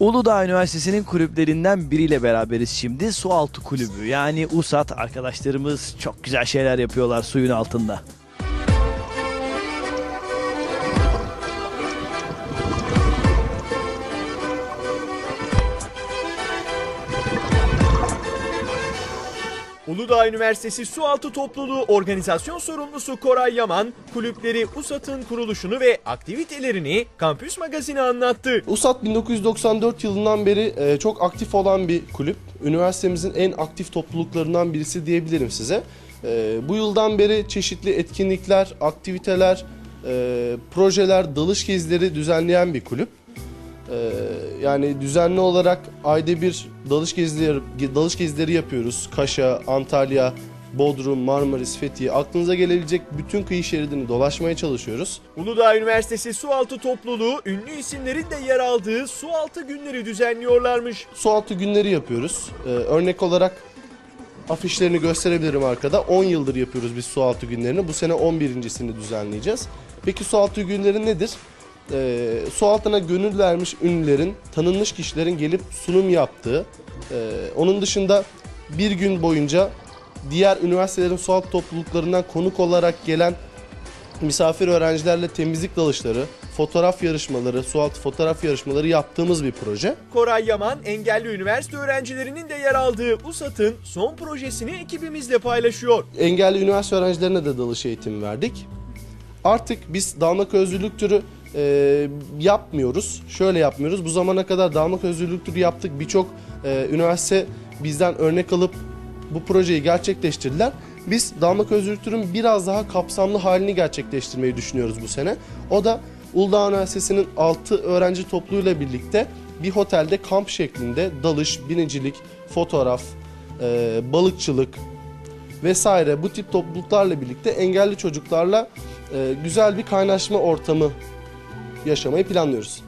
Uludağ Üniversitesi'nin kulüplerinden biriyle beraberiz şimdi. Sualtı Kulübü yani USAT arkadaşlarımız çok güzel şeyler yapıyorlar suyun altında. Uludağ Üniversitesi Sualtı Topluluğu Organizasyon Sorumlusu Koray Yaman, kulüpleri USAT'ın kuruluşunu ve aktivitelerini Kampüs Magazin'e anlattı. USAT 1994 yılından beri e, çok aktif olan bir kulüp. Üniversitemizin en aktif topluluklarından birisi diyebilirim size. E, bu yıldan beri çeşitli etkinlikler, aktiviteler, e, projeler, dalış gezileri düzenleyen bir kulüp. E, yani düzenli olarak ayda bir dalış gezileri, dalış gezileri yapıyoruz. Kaşa, Antalya, Bodrum, Marmaris, Fethiye aklınıza gelebilecek bütün kıyı şeridini dolaşmaya çalışıyoruz. Uludağ Üniversitesi Sualtı Topluluğu ünlü isimlerin de yer aldığı Sualtı günleri düzenliyorlarmış. Sualtı günleri yapıyoruz. Ee, örnek olarak afişlerini gösterebilirim arkada. 10 yıldır yapıyoruz biz sualtı günlerini. Bu sene 11.sini düzenleyeceğiz. Peki sualtı günleri nedir? Ee, su altına gönül vermiş ünlülerin, tanınmış kişilerin gelip sunum yaptığı, e, onun dışında bir gün boyunca diğer üniversitelerin sualtı topluluklarından konuk olarak gelen misafir öğrencilerle temizlik dalışları, fotoğraf yarışmaları, sualtı fotoğraf yarışmaları yaptığımız bir proje. Koray Yaman, engelli üniversite öğrencilerinin de yer aldığı USAT'ın son projesini ekibimizle paylaşıyor. engelli üniversite öğrencilerine de dalış eğitimi verdik. Artık biz dalmak özgürlük türü e, yapmıyoruz. Şöyle yapmıyoruz. Bu zamana kadar dalmak özgürlük türü yaptık. Birçok e, üniversite bizden örnek alıp bu projeyi gerçekleştirdiler. Biz dalmak özgürlük türün biraz daha kapsamlı halini gerçekleştirmeyi düşünüyoruz bu sene. O da Uludağ Üniversitesi'nin 6 öğrenci topluluğuyla birlikte bir otelde kamp şeklinde dalış, binicilik, fotoğraf, e, balıkçılık, vesaire bu tip topluluklarla birlikte engelli çocuklarla e, güzel bir kaynaşma ortamı yaşamayı planlıyoruz.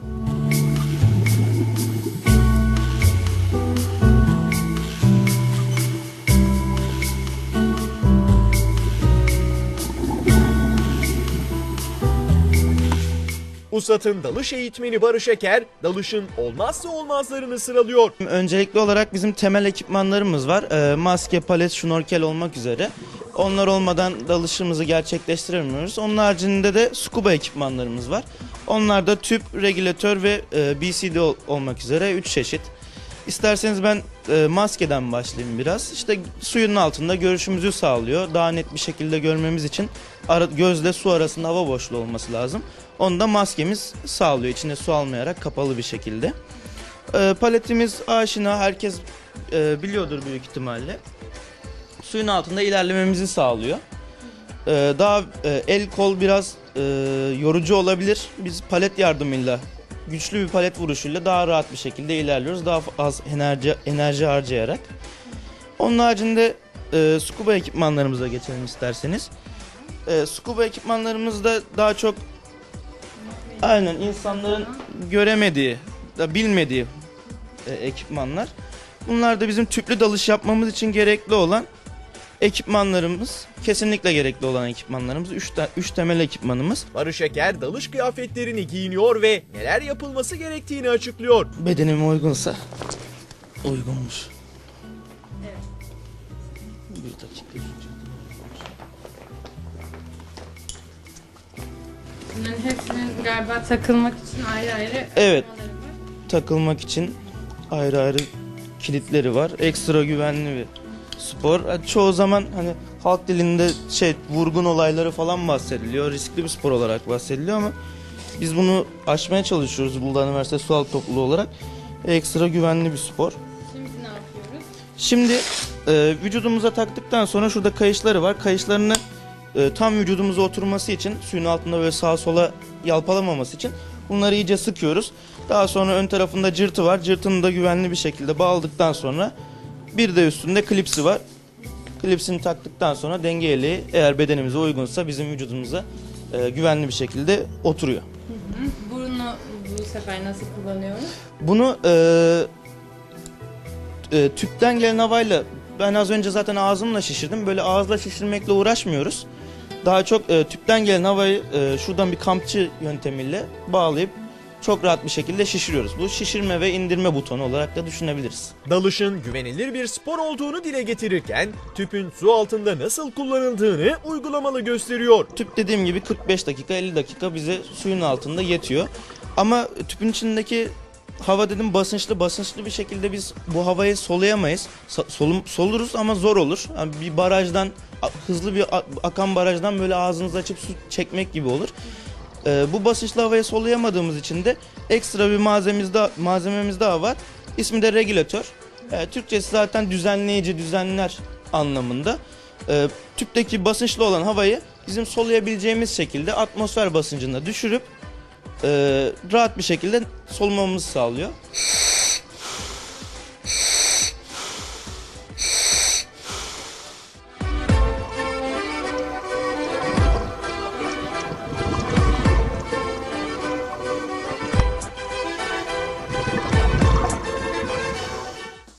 USAT'ın dalış eğitmeni Barış Eker, dalışın olmazsa olmazlarını sıralıyor. Öncelikli olarak bizim temel ekipmanlarımız var. Ee, maske, palet, şnorkel olmak üzere. Onlar olmadan dalışımızı gerçekleştiremiyoruz. Onun haricinde de scuba ekipmanlarımız var. Onlar da tüp, regülatör ve e, BCD ol- olmak üzere 3 çeşit. İsterseniz ben e, maskeden başlayayım biraz. İşte suyun altında görüşümüzü sağlıyor. Daha net bir şekilde görmemiz için ara, gözle su arasında hava boşluğu olması lazım. Onu da maskemiz sağlıyor. İçine su almayarak kapalı bir şekilde. E, paletimiz aşina herkes e, biliyordur büyük ihtimalle. Suyun altında ilerlememizi sağlıyor. E, daha e, el kol biraz e, yorucu olabilir. Biz palet yardımıyla güçlü bir palet vuruşuyla daha rahat bir şekilde ilerliyoruz. Daha az enerji enerji harcayarak. Onun haricinde e, scuba ekipmanlarımıza geçelim isterseniz. E, scuba ekipmanlarımızda daha çok aynen insanların göremediği, da bilmediği e, ekipmanlar. Bunlar da bizim tüplü dalış yapmamız için gerekli olan ekipmanlarımız. Kesinlikle gerekli olan ekipmanlarımız. 3 üç temel ekipmanımız. Barış Eker dalış kıyafetlerini giyiniyor ve neler yapılması gerektiğini açıklıyor. Bedenime uygunsa uygunmuş. Bir dakika. Bunların hepsinin galiba takılmak için ayrı ayrı Evet. aşamaları var. Takılmak için ayrı ayrı kilitleri var. Ekstra güvenli bir spor. Yani Çoğu zaman hani halk dilinde şey vurgun olayları falan bahsediliyor. Riskli bir spor olarak bahsediliyor ama biz bunu aşmaya çalışıyoruz Bulgar Üniversitesi Sualtı Topluluğu olarak. Ekstra güvenli bir spor. Şimdi ne yapıyoruz? Şimdi e, vücudumuza taktıktan sonra şurada kayışları var. Kayışlarını e, tam vücudumuza oturması için suyun altında böyle sağa sola yalpalamaması için bunları iyice sıkıyoruz. Daha sonra ön tarafında cırtı var. Cırtını da güvenli bir şekilde bağladıktan sonra bir de üstünde klipsi var. Klipsini taktıktan sonra denge eleği eğer bedenimize uygunsa bizim vücudumuza e, güvenli bir şekilde oturuyor. Bunu bu sefer nasıl kullanıyoruz? Bunu e, e, tüpten gelen havayla ben az önce zaten ağzımla şişirdim. Böyle ağızla şişirmekle uğraşmıyoruz. Daha çok e, tüpten gelen havayı e, şuradan bir kampçı yöntemiyle bağlayıp çok rahat bir şekilde şişiriyoruz. Bu şişirme ve indirme butonu olarak da düşünebiliriz. Dalışın güvenilir bir spor olduğunu dile getirirken tüpün su altında nasıl kullanıldığını uygulamalı gösteriyor. Tüp dediğim gibi 45 dakika 50 dakika bize suyun altında yetiyor. Ama tüpün içindeki hava dedim basınçlı basınçlı bir şekilde biz bu havayı soluyamayız. Solum, soluruz ama zor olur. Yani bir barajdan hızlı bir akan barajdan böyle ağzınızı açıp su çekmek gibi olur. Ee, bu basınçlı havayı soluyamadığımız için de ekstra bir malzememiz daha, malzememiz daha var. İsmi de regülatör. Ee, Türkçesi zaten düzenleyici, düzenler anlamında. Ee, tüpteki basınçlı olan havayı bizim soluyabileceğimiz şekilde atmosfer basıncına düşürüp e, rahat bir şekilde solumamızı sağlıyor.